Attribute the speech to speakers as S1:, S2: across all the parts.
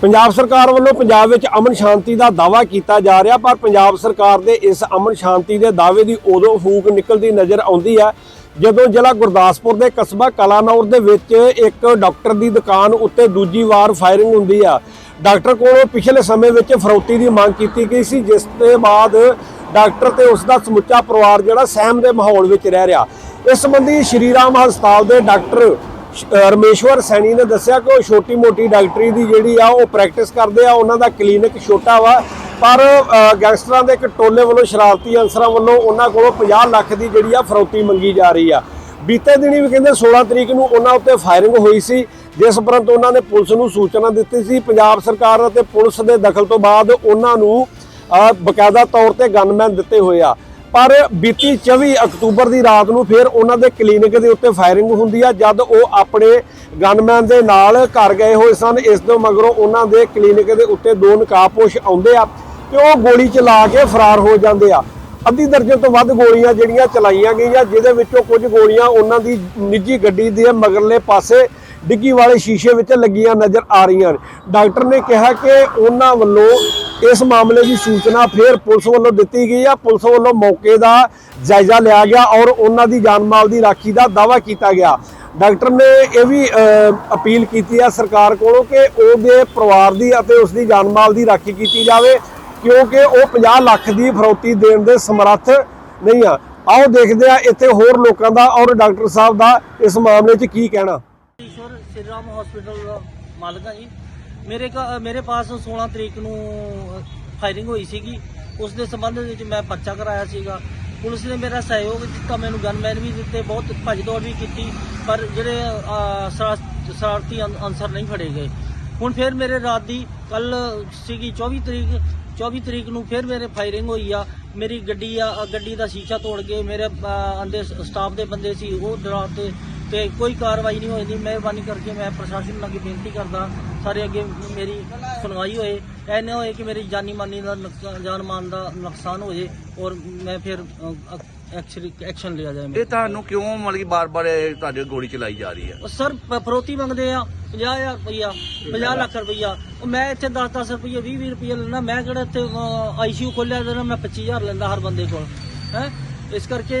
S1: ਪੰਜਾਬ ਸਰਕਾਰ ਵੱਲੋਂ ਪੰਜਾਬ ਵਿੱਚ ਅਮਨ ਸ਼ਾਂਤੀ ਦਾ ਦਾਅਵਾ ਕੀਤਾ ਜਾ ਰਿਹਾ, ਪਰ ਪੰਜਾਬ ਸਰਕਾਰ ਦੇ ਇਸ ਅਮਨ ਸ਼ਾਂਤੀ ਦੇ ਦਾਅਵੇ ਦੀ ਉਦੋਂ ਫੂਕ ਨਿਕਲਦੀ ਨਜ਼ਰ ਆਉਂਦੀ ਹੈ, ਜਦੋਂ ਜ਼ਿਲ੍ਹਾ ਗੁਰਦਾਸਪੁਰ ਦੇ ਕਸਬਾ ਕਲਾਨੌਰ ਦੇ ਵਿੱਚ ਇੱਕ ਡਾਕਟਰ ਦੀ ਦੁਕਾਨ ਉੱਤੇ ਦੂਜੀ ਵਾਰ ਫਾਇਰਿੰਗ ਹੁੰਦੀ ਆ। ਡਾਕਟਰ ਕੋਲੋਂ ਪਿਛਲੇ ਸਮੇਂ ਵਿੱਚ ਫਰੋਤੀ ਦੀ ਮੰਗ ਕੀਤੀ ਗਈ ਸੀ, ਜਿਸ ਦੇ ਬਾਅਦ ਡਾਕਟਰ ਤੇ ਉਸ ਦਾ ਸਮੁੱਚਾ ਪਰਿਵਾਰ ਜਿਹੜਾ ਸਹਿਮ ਦੇ ਮਾਹੌਲ ਵਿੱਚ ਰਹਿ ਰਿਹਾ। ਇਸ ਸੰਬੰਧੀ ਸ਼੍ਰੀ ਰਾਮ ਹਸਪਤਾਲ ਦੇ ਡਾਕਟਰ ਰਮੇਸ਼ਵਰ ਸੈਣੀ ਨੇ ਦੱਸਿਆ ਕਿ ਉਹ ਛੋਟੀ ਮੋਟੀ ਡਾਕਟਰੀ ਦੀ ਜਿਹੜੀ ਆ ਉਹ ਪ੍ਰੈਕਟਿਸ ਕਰਦੇ ਆ, ਉਹਨਾਂ ਦਾ ਕਲੀਨਿਕ ਛੋਟਾ ਵਾ। ਪਰ ਗੈਂਗਸਟਰਾਂ ਦੇ ਇੱਕ ਟੋਲੇ ਵੱਲੋਂ ਸ਼ਰਾਰਤੀ ਅਨਸਰਾਂ ਵੱਲੋਂ ਉਹਨਾਂ ਕੋਲੋਂ 50 ਲੱਖ ਦੀ ਜਿਹੜੀ ਆ ਫਰੌਤੀ ਮੰਗੀ ਜਾ ਰਹੀ ਆ। ਬੀਤੇ ਦਿਨੀ ਵੀ ਕਹਿੰਦੇ 16 ਤਰੀਕ ਨੂੰ ਉਹਨਾਂ ਉੱਤੇ ਫਾਇਰਿੰਗ ਹੋਈ ਸੀ, ਜਿਸ ਉਪਰੰਤ ਉਹਨਾਂ ਨੇ ਪੁਲਿਸ ਨੂੰ ਸੂਚਨਾ ਦਿੱਤੀ ਸੀ। ਪੰਜਾਬ ਸਰਕਾਰ ਅਤੇ ਪੁਲਿਸ ਦੇ ਦਖਲ ਤੋਂ ਬਾਅਦ ਉਹਨਾਂ ਨੂੰ ਬਕਾਇਦਾ ਤੌਰ ਤੇ ਗਨਮੈਨ ਦਿੱਤੇ ਹੋਏ ਆ। ਪਰ ਬੀਤੀ 24 ਅਕਤੂਬਰ ਦੀ ਰਾਤ ਨੂੰ ਫਿਰ ਉਹਨਾਂ ਦੇ ਕਲੀਨਿਕ ਦੇ ਉੱਤੇ ਫਾਇਰਿੰਗ ਹੁੰਦੀ ਆ, ਜਦ ਉਹ ਆਪਣੇ ਗਨਮੈਨ ਦੇ ਨਾਲ ਘਰ ਗਏ ਹੋਏ ਸਨ। ਇਸ ਤੋਂ ਮਗਰੋਂ ਉਹਨਾਂ ਦੇ ਕਲੀਨਿਕ ਦੇ ਉੱਤੇ ਦੋ ਨਕਾਬਪੋਸ਼ ਆਉਂਦੇ ਆ ਤੇ ਉਹ ਗੋਲੀ ਚਲਾ ਕੇ ਫਰਾਰ ਹੋ ਜਾਂਦੇ ਆ। ਅੱਧੀ ਦਰਜਨ ਤੋਂ ਵੱਧ ਗੋਲੀਆਂ ਜਿਹੜੀਆਂ ਚਲਾਈਆਂ ਗਈਆਂ, ਜਿਹਦੇ ਵਿੱਚੋਂ ਕੁਝ ਗੋਲੀਆਂ ਉਹਨਾਂ ਦੀ ਨਿੱਜੀ ਗੱਡੀ ਦੇ ਮਗਰਲੇ ਪਾਸੇ ਡਿੱਗੀ ਵਾਲੇ ਸ਼ੀਸ਼ੇ ਵਿੱਚ ਲੱਗੀਆਂ ਨਜ਼ਰ ਆ ਰਹੀਆਂ ਡਾਕਟਰ ਨੇ ਕਿਹਾ ਕਿ ਉਹਨਾਂ ਵੱਲੋਂ ਇਸ ਮਾਮਲੇ ਦੀ ਸੂਚਨਾ ਫਿਰ ਪੁਲਿਸ ਵੱਲੋਂ ਦਿੱਤੀ ਗਈ ਆ। ਪੁਲਿਸ ਵੱਲੋਂ ਮੌਕੇ ਦਾ ਜਾਇਜ਼ਾ ਲਿਆ ਗਿਆ ਔਰ ਉਹਨਾਂ ਦੀ ਜਾਨ ਮਾਲ ਦੀ ਰਾਖੀ ਦਾ ਦਾਅਵਾ ਕੀਤਾ ਗਿਆ। ਡਾਕਟਰ ਨੇ ਇਹ ਵੀ ਅਪੀਲ ਕੀਤੀ ਆ ਸਰਕਾਰ ਕੋਲੋਂ ਕਿ ਉਹਦੇ ਪਰਿਵਾਰ ਦੀ ਅਤੇ ਉਸ ਦੀ ਜਾਨ ਮਾਲ ਦੀ ਰਾਖੀ ਕੀਤੀ ਜਾਵੇ, ਕਿਉਂਕਿ ਉਹ 50 ਲੱਖ ਦੀ ਫਰੋਤੀ ਦੇਣ ਦੇ ਸਮਰੱਥ ਨਹੀਂ ਆ। ਆਓ ਦੇਖਦੇ ਆ ਇੱਥੇ ਹੋਰ ਲੋਕਾਂ ਦਾ ਔਰ ਡਾਕਟਰ ਸਾਹਿਬ ਦਾ ਇਸ ਮਾਮਲੇ 'ਚ ਕੀ ਕਹਿਣਾ।
S2: ਈਸ਼ਵਰ ਸ਼੍ਰੀ ਰਾਮ ਹਸਪੀਟਲ ਦਾ ਮਾਲਕ ਹਾਂ ਜੀ। ਮੇਰੇ ਕਾ- ਮੇਰੇ ਪਾਸ 16 ਤਰੀਕ ਨੂੰ ਫਾਇਰਿੰਗ ਹੋਈ ਸੀਗੀ। ਉਸ ਦੇ ਸੰਬੰਧ ਵਿੱਚ ਮੈਂ ਪਰਚਾ ਕਰਾਇਆ ਸੀਗਾ। ਪੁਲਿਸ ਨੇ ਮੇਰਾ ਸਹਿਯੋਗ ਦਿੱਤਾ ਮੈਨੂੰ ਗਨਮੈਨ ਵੀ ਦਿੱਤੇ ਬਹੁਤ ਭੱਜ ਦੌੜ ਵੀ ਕੀਤੀ ਪਰ ਜਿਹੜੇ ਅਹ, ਸ਼ਰਾ- ਸ਼ਰਾਰਤੀ ਅਨ- ਅਨਸਰ ਨਹੀਂ ਫੜੇ ਗਏ। ਹੁਣ ਫਿਰ ਮੇਰੇ ਰਾਤ ਦੀ ਕੱਲ ਸੀਗੀ 24 ਤਰੀਕ 24 ਤਰੀਕ ਨੂੰ ਫਿਰ ਮੇਰੇ ਫਾਇਰਿੰਗ ਹੋਈ ਆ। ਮੇਰੀ ਗੱਡੀ ਆ ਗੱਡੀ ਦਾ ਸ਼ੀਸ਼ਾ ਤੋੜ ਕੇ ਮੇਰੇ ਅਹ, ਅੰਦਰ ਸਟਾਫ ਦੇ ਬੰਦੇ ਸੀ ਉਹ ਡਰਾ ਤੇ ਕੋਈ ਕਾਰਵਾਈ ਨਹੀਂ ਹੋਈ ਦੀ। ਮਿਹਰਬਾਨੀ ਕਰਕੇ ਮੈਂ ਪ੍ਰਸ਼ਾਸਨ ਨੂੰ ਅੱਗੇ ਬੇਨਤੀ ਕਰਦਾ ਸਾਰੇ ਅੱਗੇ ਮੇਰੀ ਸੁਣਵਾਈ ਹੋਏ। ਐ ਨਾ ਹੋਏ ਕਿ ਮੇਰੀ ਜਾਨੀ ਮਾਨੀ ਦਾ ਨੁਕਸਾਨ ਜਾਨ ਮਾਨ ਦਾ ਨੁਕਸਾਨ ਹੋ ਜੇ ਔਰ ਮੈਂ ਫਿਰ ਐਕਸ਼ਨ ਐਕਸ਼ਨ ਲਿਆ ਜਾਏ
S3: ਇਹ ਤੁਹਾਨੂੰ ਕਿਉਂ ਮਤਲਬ ਕਿ ਬਾਰ-ਬਾਰ ਤੁਹਾਡੇ ਗੋਲੀ ਚਲਾਈ ਜਾ ਰਹੀ ਹੈ?
S2: ਉਹ ਸਰ ਫਰੋਤੀ ਮੰਗਦੇ ਆ 50000 ਰੁਪਈਆ 50 ਲੱਖ ਰੁਪਈਆ। ਉਹ ਮੈਂ ਇੱਥੇ 10-10 ਰੁਪਈਆ 20-20 ਰੁਪਈਆ ਲੈਣਾ ਮੈਂ ਕਿਹੜਾ ਇੱਥੇ ਆਈਸੀਯੂ ਖੋਲਿਆ ਦੇਣਾ ਮੈਂ 25000 ਲੈਂਦਾ ਹਰ ਬੰਦੇ ਕੋਲ ਹੈ? ਇਸ ਕਰਕੇ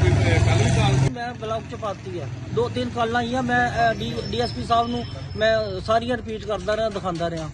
S4: ਕੱਲ ਵੀ ਕਾਲ
S2: ਮੈਂ ਬਲੌਕ ਚ ਪਾਤੀ ਆ। ਦੋ ਤਿੰਨ ਕਾਲਾਂ ਆਈਆਂ ਮੈਂ ਡੀਐਸਪੀ ਸਾਹਿਬ ਨੂੰ ਮੈਂ ਸਾਰੀਆਂ ਰਿਪੀਟ ਕਰਦਾ ਰਿਹਾ, ਦਿਖਾਉਂਦਾ ਰਿਹਾ।